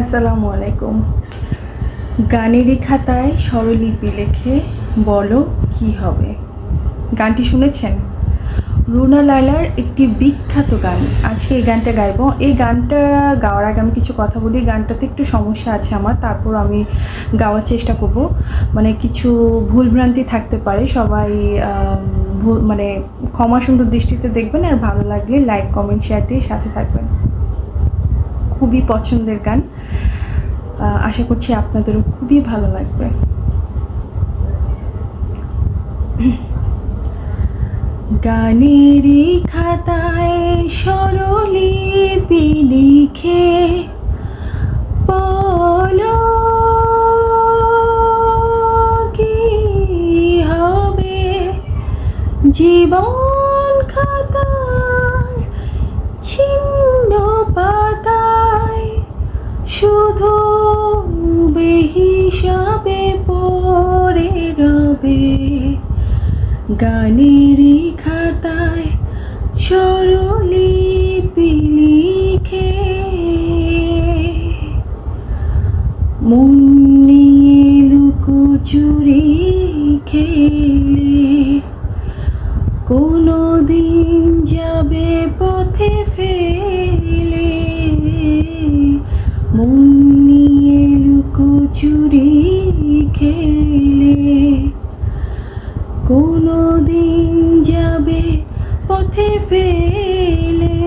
আসসালামু আলাইকুম। গানেরই খাতায় স্বরলিপি লেখে বলো কি হবে। গানটি শুনেছেন? রুনা লায়লার একটি বিখ্যাত গান। আজকে এই গানটা গাইবো। এই গানটা গাওয়ার আগে আমি কিছু কথা বলি। গানটাতে একটু সমস্যা আছে আমার। তারপর আমি গাওয়ার চেষ্টা করব। মানে কিছু ভুলভ্রান্তি থাকতে পারে। সবাই মানে ক্ষমা সুন্দর দৃষ্টিতে দেখবেন। আর ভালো লাগলে লাইক কমেন্ট শেয়ার দিয়ে সাথে থাকবেন। খুবই পছন্দের গান। আশা করছি আপনাদেরও খুবই ভালো লাগবে। গানেরই খাতায় সরলিপি লিখে বলো, কি হবে জীবন? শুধু বেহিসাবে পড়ে রবে। গানেরই খাতায় স্বরলিপি লিখে মন নিয়ে লুকোচুরি খেলে। কোনো দিন যাবে পথে ফেলে মন নিয়ে লুকোচুরি খেলে কোনো দিন যাবে পথে ফেলে।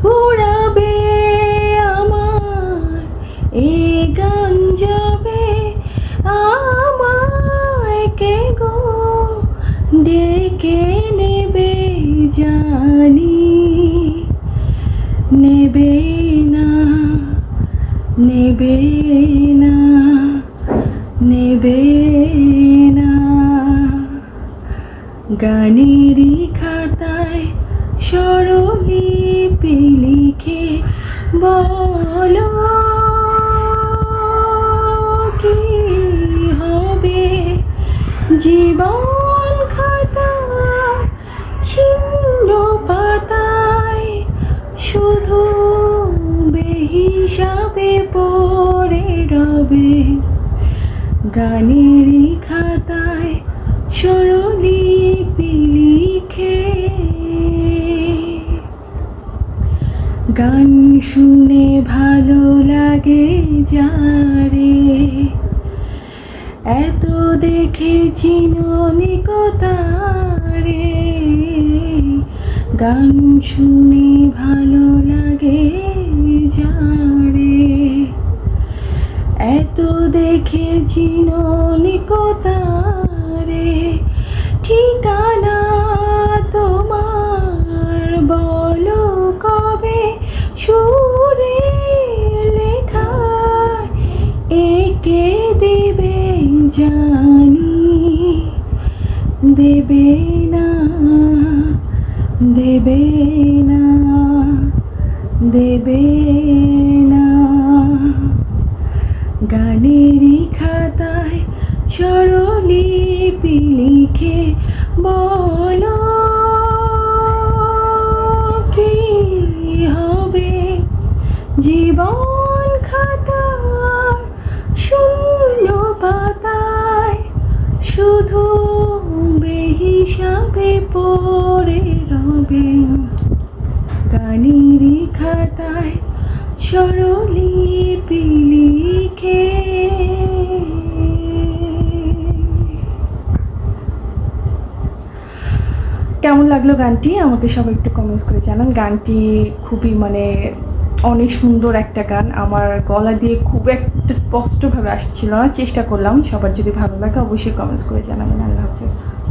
ফুরাবে আমার, এ গান যাবে আমায় কে গো? ডেকে নেবে জানি নেবে না নেবে না। গানেরই খাতায় স্বরলিপি লিখে বলো, কি হবে? জীবন খাতায় ছিন্ন পাতায় শুধু বেহিসাবে পড়ে রবে। গানেরই খাতায় স্বরলিপি লিখে। গান শুনে ভালো লাগে যারে। এত দেখেছি নিকতারে গান শুনে ভালো লাগে যারে। এত দেখেছি নিকতারে ঠিকানা তোমার বলো কবে? সুরে লেখায় একে দেবে জানি, দেবে না দেবে না দেবে না। গানেরই খাতায় স্বরলিপি লিখে বলো, কি হবে? জীবন খাতার শূন্য পাতায় শুধু বেহিসাবে পড়ে রবে গানেরই খাতায় স্বরলিপি লিখে। কেমন লাগল গানটি? আমাকে সবাই একটু কমেন্টস করে জানান। গানটি খুবই মানে অনেক সুন্দর একটা গান। আমার গলা দিয়ে খুব একটা স্পষ্টভাবে আসছিল না। চেষ্টা করলাম। সবার যদি ভালো লাগে অবশ্যই কমেন্টস করে জানাবেন। আল্লাহ হাফেজ।